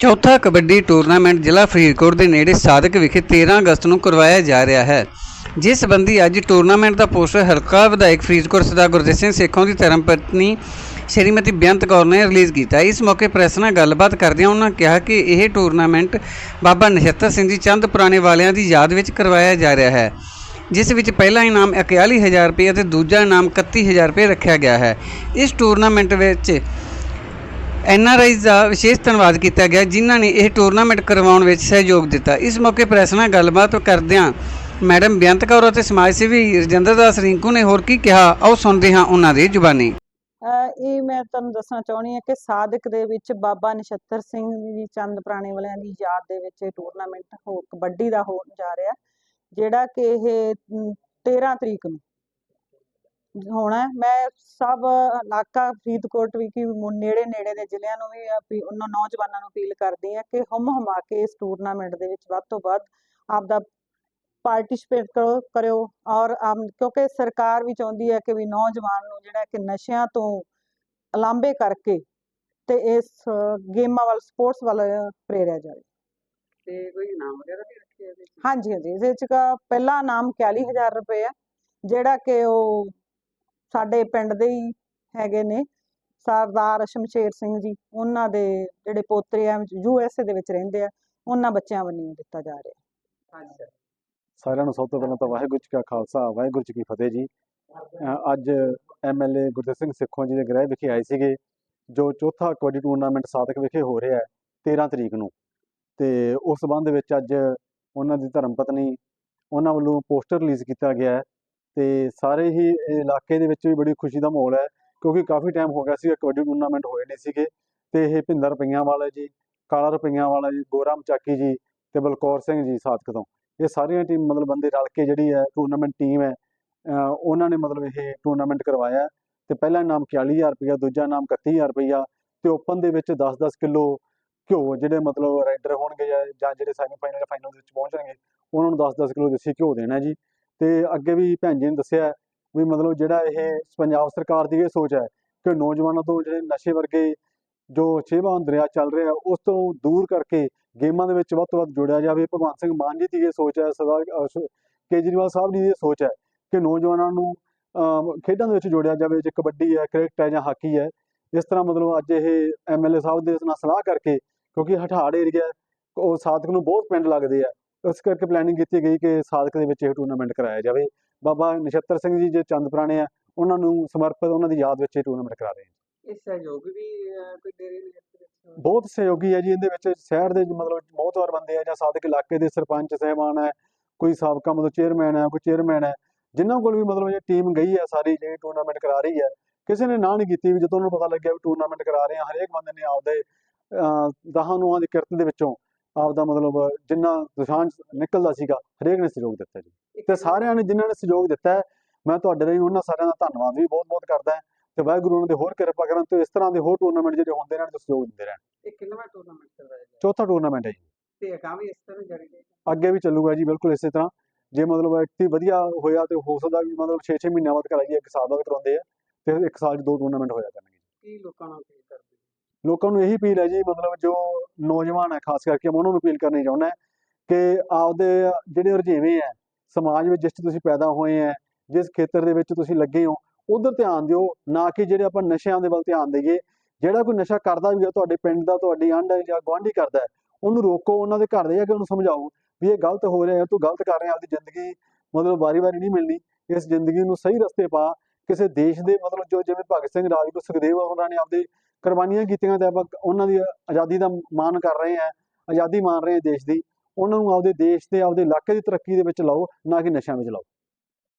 ਚੌਥਾ ਕਬੱਡੀ ਟੂਰਨਾਮੈਂਟ ਜ਼ਿਲ੍ਹਾ ਫਰੀਦਕੋਟ ਦੇ ਨੇੜੇ ਸਾਦਕ ਵਿਖੇ 13 ਅਗਸਤ ਨੂੰ ਕਰਵਾਇਆ ਜਾ ਰਿਹਾ ਹੈ। ਜਿਸ ਸੰਬੰਧੀ ਅੱਜ ਟੂਰਨਾਮੈਂਟ ਦਾ ਪੋਸਟਰ ਹਲਕਾ ਵਿਧਾਇਕ ਫਰੀਦਕੋਟ ਸਰਦਾਰ ਗੁਰਜੀਤ ਸਿੰਘ ਸੇਖੋਂ ਦੀ ਧਰਮਪਤਨੀ ਸ਼੍ਰੀਮਤੀ ਬੇਅੰਤ ਕੌਰ ਨੇ ਰਿਲੀਜ਼ ਕੀਤਾ। ਇਸ ਮੌਕੇ ਪ੍ਰੈਸ ਨਾਲ ਗੱਲਬਾਤ ਕਰਦਿਆਂ ਉਹਨਾਂ ਕਿਹਾ ਕਿ ਇਹ ਟੂਰਨਾਮੈਂਟ ਬਾਬਾ ਨਛੱਤਰ ਸਿੰਘ ਜੀ ਚੰਦ ਪੁਰਾਣੇ ਵਾਲਿਆਂ ਦੀ ਯਾਦ ਵਿੱਚ ਕਰਵਾਇਆ ਜਾ ਰਿਹਾ ਹੈ, ਜਿਸ ਵਿੱਚ ਪਹਿਲਾ ਇਨਾਮ 41000 ਰੁਪਏ ਅਤੇ ਦੂਜਾ ਇਨਾਮ 31000 ਰੁਪਏ ਰੱਖਿਆ ਗਿਆ ਹੈ। ਇਸ ਟੂਰਨਾਮੈਂਟ ਵਿੱਚ ਐਨਆਰਆਈਜ਼ ਦਾ ਵਿਸ਼ੇਸ਼ ਧੰਨਵਾਦ ਕੀਤਾ ਗਿਆ ਜਿਨ੍ਹਾਂ ਨੇ ਇਹ ਟੂਰਨਾਮੈਂਟ ਕਰਵਾਉਣ ਵਿੱਚ ਸਹਿਯੋਗ ਦਿੱਤਾ। ਇਸ ਮੌਕੇ ਪ੍ਰੈਸ ਨਾਲ ਗੱਲਬਾਤ ਕਰਦਿਆਂ ਮੈਡਮ ਬੇਅੰਤ ਕੌਰ ਅਤੇ ਸਮਾਜ ਸੇਵੀ ਰਜਿੰਦਰ ਦਾਸ ਰਿੰਕੂ ਨੇ ਹੋਰ ਕੀ ਕਿਹਾ ਆਓ ਸੁਣਦੇ ਹਾਂ ਉਹਨਾਂ ਦੀ ਜ਼ੁਬਾਨੀ। ਅਹ ਇਹ ਮੈਂ ਤੁਹਾਨੂੰ ਦੱਸਣਾ ਚਾਹੁੰਦੀ ਹਾਂ ਕਿ ਸਾਦਿਕ ਦੇ ਵਿੱਚ ਬਾਬਾ ਨਛੱਤਰ ਸਿੰਘ ਜੀ ਚੰਦ ਪੁਰਾਣੇ ਵਾਲਿਆਂ ਦੀ ਯਾਦ ਦੇ ਵਿੱਚ ਇਹ ਟੂਰਨਾਮੈਂਟ ਹੋ ਕਬੱਡੀ ਦਾ ਹੋਣ ਜਾ ਰਿਹਾ ਜਿਹੜਾ ਕਿ ਇਹ ਅਮ, 13 ਤਰੀਕ ਨੂੰ ਹੋਣਾ। ਮੈਂ ਸਭ ਇਲਾਕਾ ਫਰੀਦਕੋਟ ਵੀ ਕੀ ਨੇੜੇ ਨੇੜੇ ਦੇ ਜ਼ਿਲ੍ਹਿਆਂ ਨੂੰ ਵੀ ਉਹਨਾਂ ਨੌਜਵਾਨਾਂ ਨੂੰ ਅਪੀਲ ਕਰਦੀ ਹਾਂ ਕਿ ਹਮ ਹਮਾ ਕੇ ਇਸ ਟੂਰਨਾਮੈਂਟ ਦੇ ਵਿੱਚ ਵੱਧ ਤੋਂ ਵੱਧ ਆਪਦਾ ਪਾਰਟਿਸਿਪੇਟ ਕਰੋ ਕਰਿਓ ਔਰ ਕਿਉਂਕਿ ਸਰਕਾਰ ਵੀ ਚਾਹੁੰਦੀ ਹੈ ਕਿ ਵੀ ਨੌਜਵਾਨ ਨੂੰ ਜਿਹੜਾ ਕਿ ਨਸ਼ਿਆਂ ਤੋਂ ਅਲਾਂਭੇ ਕਰਕੇ ਤੇ ਇਸ ਗੇਮਾਂ ਵੱਲ ਸਪੋਰਟਸ ਵੱਲ ਪ੍ਰੇਰਿਆ ਜਾਵੇ। ਤੇ ਕੋਈ ਇਨਾਮ ਵਗੈਰਾ ਵੀ ਰੱਖਿਆ ਹਾਂਜੀ ਹਾਂਜੀ। ਇਹਦੇ ਵਿੱਚ ਕਾ ਪਹਿਲਾ ਨਾਮ 41000 ਰੁਪਏ ਆ ਜਿਹੜਾ ਕਿ ਉਹ ਸਾਡੇ ਪਿੰਡ ਦੇ ਹੀ ਹੈਗੇ ਨੇ ਸਰਦਾਰ ਸ਼ਮਸ਼ੇਰ ਸਿੰਘ ਜੀ ਉਹਨਾਂ ਦੇ ਜਿਹੜੇ ਪੋਤਰੇ ਆ ਯੂ ਐਸ ਏ ਦੇ ਵਿੱਚ ਰਹਿੰਦੇ ਆ ਉਹਨਾਂ ਬੱਚਿਆਂ ਵੱਲੋਂ ਦਿੱਤਾ ਜਾ ਰਿਹਾ। ਹਾਂਜੀ ਸਰ ਸਾਰਿਆਂ ਨੂੰ ਸਭ ਤੋਂ ਪਹਿਲਾਂ ਤਾਂ ਵਾਹਿਗੁਰੂ ਜੀ ਕਾ ਖਾਲਸਾ ਵਾਹਿਗੁਰੂ ਜੀ ਕੀ ਫਤਿਹ ਜੀ। ਅੱਜ ਐਮਐਲਏ ਗੁਰਦੇਵ ਸਿੰਘ ਸਿੱਖੋਂ ਜੀ ਦੇ ਗ੍ਰਹਿ ਵਿਖੇ ਆਏ ਸੀਗੇ ਜੋ ਚੌਥਾ ਕਬੱਡੀ ਟੂਰਨਾਮੈਂਟ ਸਾਦਕ ਵਿਖੇ ਹੋ ਰਿਹਾ ਹੈ 13 ਤਰੀਕ ਨੂੰ। ਤੇ ਉਸ ਸੰਬੰਧ ਵਿੱਚ ਅੱਜ ਉਹਨਾਂ ਦੀ ਧਰਮ ਪਤਨੀ ਉਹਨਾਂ ਵੱਲੋਂ ਪੋਸਟਰ ਰਿਲੀਜ਼ ਕੀਤਾ ਗਿਆ ਹੈ ਤੇ ਸਾਰੇ ਹੀ ਇਲਾਕੇ ਦੇ ਵਿੱਚ ਵੀ ਬੜੀ ਖੁਸ਼ੀ ਦਾ ਮਾਹੌਲ ਹੈ, ਕਿਉਂਕਿ ਕਾਫੀ ਟਾਈਮ ਹੋ ਗਿਆ ਸੀ ਕਬੱਡੀ ਟੂਰਨਾਮੈਂਟ ਹੋਏ ਨਹੀਂ ਸੀਗੇ। ਤੇ ਇਹ ਭਿੰਦਰ ਰੁਪਈਆਂ ਵਾਲਾ ਜੀ, ਕਾਲਾ ਰੁਪਈਆਂ ਵਾਲਾ ਜੀ, ਗੋਰਾਮ ਚਾਕੀ ਜੀ ਤੇ ਬਲਕੌਰ ਸਿੰਘ ਜੀ ਸਾਦਕ ਤੋਂ। ਇਹ ਸਾਰੀਆਂ ਟੀਮ ਮਤਲਬ ਬੰਦੇ ਰਲ ਕੇ ਜਿਹੜੀ ਹੈ ਟੂਰਨਾਮੈਂਟ ਟੀਮ ਹੈ ਉਹਨਾਂ ਨੇ ਮਤਲਬ ਇਹ ਟੂਰਨਾਮੈਂਟ ਕਰਵਾਇਆ। ਹੈ ਤੇ ਪਹਿਲਾ ਇਨਾਮ 41000 ਰੁਪਇਆ ਦੂਜਾ ਇਨਾਮ 31000 ਰੁਪਇਆ ਤੇ ਓਪਨ ਦੇ ਵਿੱਚ 10-10 ਕਿਲੋ ਘਿਓ ਜਿਹੜੇ ਮਤਲਬ ਰਾਈਡਰ ਹੋਣਗੇ ਜਾਂ ਜਾਂ ਜਿਹੜੇ ਸੈਮੀਫਾਈਨਲ ਜਾਂ ਫਾਈਨਲ ਦੇ ਵਿੱਚ ਪਹੁੰਚਣਗੇ, ਉਹਨਾਂ ਨੂੰ 10-10 ਕਿਲੋ ਦੇਸੀ ਘਿਓ ਦੇਣਾ ਜੀ। ਤੇ ਅੱਗੇ ਵੀ ਭੈਣ ਜੀ ਨੇ ਦੱਸਿਆ ਵੀ ਮਤਲਬ ਜਿਹੜਾ ਇਹ ਪੰਜਾਬ ਸਰਕਾਰ ਦੀ ਇਹ ਸੋਚ ਹੈ ਕਿ ਨੌਜਵਾਨਾਂ ਤੋਂ ਜਿਹੜੇ ਨਸ਼ੇ ਵਰਗੇ ਜੋ ਛੇਵਾਂ ਦਰਿਆ ਚੱਲ ਰਿਹਾ ਉਸ ਤੋਂ ਦੂਰ ਕਰਕੇ ਗੇਮਾਂ ਦੇ ਵਿੱਚ ਵੱਧ ਤੋਂ ਵੱਧ ਜੋੜਿਆ ਜਾਵੇ। ਭਗਵੰਤ ਸਿੰਘ ਮਾਨ ਜੀ ਦੀ ਇਹ ਸੋਚ ਹੈ ਸਰਦਾਰ ਕੇਜਰੀਵਾਲ ਸਾਹਿਬ ਦੀ ਇਹ ਸੋਚ ਹੈ ਕਿ ਨੌਜਵਾਨਾਂ ਨੂੰ ਅਮ, ਖੇਡਾਂ ਦੇ ਵਿੱਚ ਜੋੜਿਆ ਜਾਵੇ। ਜੇ ਕਬੱਡੀ ਹੈ ਕ੍ਰਿਕਟ ਹੈ ਜਾਂ ਹਾਕੀ ਹੈ ਇਸ ਤਰ੍ਹਾਂ ਮਤਲਬ ਅੱਜ ਇਹ ਐਮਐਲਏ ਸਾਹਿਬ ਦੇ ਨਾਲ ਸਲਾਹ ਕਰਕੇ ਕਿਉਂਕਿ ਹਠਾੜ ਏਰੀਆ ਉਹ ਸਾਦਕ ਨੂੰ ਬਹੁਤ ਪਿੰਡ ਲੱਗਦੇ ਆ। ਇਸ ਕਰਕੇ ਪਲੈਨਿੰਗ ਕੀਤੀ ਗਈ ਕਿ ਸਾਦਕ ਦੇ ਵਿੱਚ ਇਹ ਟੂਰਨਾਮੈਂਟ ਕਰਾਇਆ ਜਾਵੇ। ਬਾਬਾ ਨਛੱਤਰ ਸਿੰਘ ਜੀ ਜੇ ਚੰਦ ਪੁਰਾਣੇ ਆ ਉਹਨਾਂ ਨੂੰ ਸਮਰਪਿਤ ਉਹਨਾਂ ਦੀ ਯਾਦ ਵਿੱਚ ਇਹ ਟੂਰਨਾਮੈਂਟ ਕਰਾ ਰਹੇ ਹਾਂ। ਇਸ ਸਹਿਯੋਗ ਵੀ ਕੋਈ ਦੇ ਰਹੇ ਨੇ ਬਹੁਤ ਸਹਿਯੋਗੀ ਹੈ ਜੀ ਇਹਦੇ ਵਿੱਚ ਸ਼ਹਿਰ ਦੇ ਮਤਲਬ ਮੋਹਤਵਾਰ ਬੰਦੇ ਆ ਜਾਂ ਸਾਦਕ ਇਲਾਕੇ ਦੇ ਸਰਪੰਚ ਸਹਿਬਾਨ ਹੈ ਕੋਈ ਸਾਬਕਾ ਮਤਲਬ ਚੇਅਰਮੈਨ ਹੈ ਕੋਈ ਚੇਅਰਮੈਨ ਹੈ ਜਿਨ੍ਹਾਂ ਕੋਲ ਵੀ ਮਤਲਬ ਇਹ ਟੀਮ ਗਈ ਹੈ ਸਾਰੀ ਜਿਹੜੀ ਟੂਰਨਾਮੈਂਟ ਕਰਾ ਰਹੀ ਹੈ ਕਿਸੇ ਨੇ ਨਾ ਨਹੀਂ ਕੀਤੀ ਵੀ ਜਦੋਂ ਉਹਨੂੰ ਪਤਾ ਲੱਗਿਆ ਵੀ ਟੂਰਨਾਮੈਂਟ ਕਰਾ ਰਹੇ ਆ ਹਰੇਕ ਬੰਦੇ ਨੇ ਆਪਦੇ ਦਹਾਂ ਨੂੰਹਾਂ ਦੀ ਕਿਰਤ ਦੇ ਵਿੱਚੋਂ ਆਪਦਾ ਮਤਲਬ ਜਿੰਨਾ ਦੁਸ਼ਾਨ ਨਿਕਲਦਾ ਸੀਗਾ ਹਰੇਕ ਨੇ ਸਹਿਯੋਗ ਦਿੱਤਾ ਜੀ। ਤੇ ਸਾਰਿਆਂ ਨੇ ਜਿਨ੍ਹਾਂ ਨੇ ਸਹਿਯੋਗ ਦਿੱਤਾ ਮੈਂ ਤੁਹਾਡੇ ਲਈ ਉਹਨਾਂ ਸਾਰਿਆਂ ਦਾ ਧੰਨਵਾਦ ਵੀ ਬਹੁਤ-ਬਹੁਤ ਕਰਦਾ ਤੇ ਵਾਹਿਗੁਰੂ ਉਹਨਾਂ ਦੇ ਹੋਰ ਕਿਰਪਾ ਕਰਨ ਤੇ ਇਸ ਤਰ੍ਹਾਂ ਦੇ ਹੋਰ ਟੂਰਨਾਮੈਂਟ ਜਿਹੜੇ ਹੁੰਦੇ ਰਹਿਣ ਤੇ ਸਹਿਯੋਗ ਦਿੰਦੇ ਰਹਿਣ। ਇਹ ਕਿੰਨਾ ਟੂਰਨਾਮੈਂਟ ਕਰਵਾਇਆ ਜਾ ਚੌਥਾ ਟੂਰਨਾਮੈਂਟ ਹੈ ਜੀ। ਤੇ ਅਗਾਂਹ ਵੀ ਇਸ ਤਰ੍ਹਾਂ ਜਾਰੀ ਰਹੇ ਅੱਗੇ ਵੀ ਚੱਲੂਗਾ ਜੀ ਬਿਲਕੁਲ ਇਸੇ ਤਰ੍ਹਾਂ। ਜੇ ਮਤਲਬ ਐਕਟੀ ਵਧੀਆ ਹੋਇਆ ਤੇ ਹੋ ਸਕਦਾ ਵੀ ਮਤਲਬ 6-6 ਮਹੀਨਿਆਂ ਬਾਅਦ ਕਰਾਈਏ ਇੱਕ ਸਾਲ ਬਾਅਦ ਕਰਾਉਂਦੇ ਆ ਤੇ ਇੱਕ ਸਾਲ 'ਚ ਦੋ ਟੂਰਨਾਮੈਂਟ ਹੋਇਆ ਕਰਨਗੇ ਕੀ ਲੋਕਾਂ ਨੂੰ ਅਪੀਲ ਕਰਦੇ ਲੋਕਾਂ ਨੂੰ ਇਹੀ ਅਪੀਲ ਹੈ ਜੀ ਮਤਲਬ ਜੋ ਨੌਜਵਾਨ ਹੈ, ਖਾਸ ਕਰਕੇ ਮੈਂ ਉਹਨਾਂ ਨੂੰ ਅਪੀਲ ਕਰਨੀ ਚਾਹੁੰਦਾ ਕਿ ਆਪਦੇ ਜਿਹੜੇ ਰੁਝੇਵੇਂ ਹੈ, ਸਮਾਜ ਵਿੱਚ ਜਿਸ ਤੁਸੀਂ ਪੈਦਾ ਹੋਏ ਹੈ, ਜਿਸ ਖੇਤਰ ਦੇ ਵਿੱਚ ਤੁਸੀਂ ਲੱਗੇ ਹੋ, ਉਧਰ ਧਿਆਨ ਦਿਓ, ਨਾ ਕਿ ਜਿਹੜੇ ਆਪਾਂ ਨਸ਼ਿਆਂ ਦੇ ਵੱਲ ਧਿਆਨ ਦੇਈਏ, ਜਿਹੜਾ ਕੋਈ ਨਸ਼ਾ ਕਰਦਾ ਵੀ ਹੈ, ਤੁਹਾਡੇ ਪਿੰਡ ਦਾ, ਤੁਹਾਡੀ ਆਂਢ ਜਾਂ ਗੁਆਂਢੀ ਕਰਦਾ ਹੈ, ਉਹਨੂੰ ਰੋਕੋ, ਉਹਨਾਂ ਦੇ ਘਰ ਦੇ ਜਾ ਕੇ ਉਹਨੂੰ ਸਮਝਾਓ ਵੀ ਇਹ ਗਲਤ ਹੋ ਰਿਹਾ ਹੈ, ਤੂੰ ਗਲਤ ਕਰ ਰਿਹਾ, ਆਪਦੀ ਜ਼ਿੰਦਗੀ ਮਤਲਬ ਵਾਰੀ-ਵਾਰੀ ਨਹੀਂ ਮਿਲਣੀ, ਇਸ ਜ਼ਿੰਦਗੀ ਨੂੰ ਸਹੀ ਰਸਤੇ ਪਾ, ਕਿਸੇ ਦੇਸ਼ ਦੇ ਮਤਲਬ ਜੋ ਜਿਵੇਂ ਭਗਤ ਸਿੰਘ ਰਾਜਗੁਰੂ ਸੁਖਦੇਵ ਉਹਨਾਂ ਨੇ ਆਪਦੇ ਕੁਰਬਾਨੀਆਂ ਕੀਤੀਆਂ ਤੇ ਆਪਾਂ ਉਹਨਾਂ ਦੀ ਆਜ਼ਾਦੀ ਦਾ ਮਾਣ ਕਰ ਰਹੇ ਹਾਂ, ਆਜ਼ਾਦੀ ਮਾਣ ਰਹੇ ਹਾਂ ਦੇਸ਼ ਦੀ। ਉਹਨਾਂ ਨੂੰ ਆਪਦੇ ਦੇਸ਼ ਤੇ, ਆਪਦੇ ਇਲਾਕੇ ਦੀ ਤਰੱਕੀ ਦੇ ਵਿੱਚ ਲਾਓ, ਨਾ ਕਿ ਨਸ਼ਿਆਂ ਵਿੱਚ ਲਾਓ।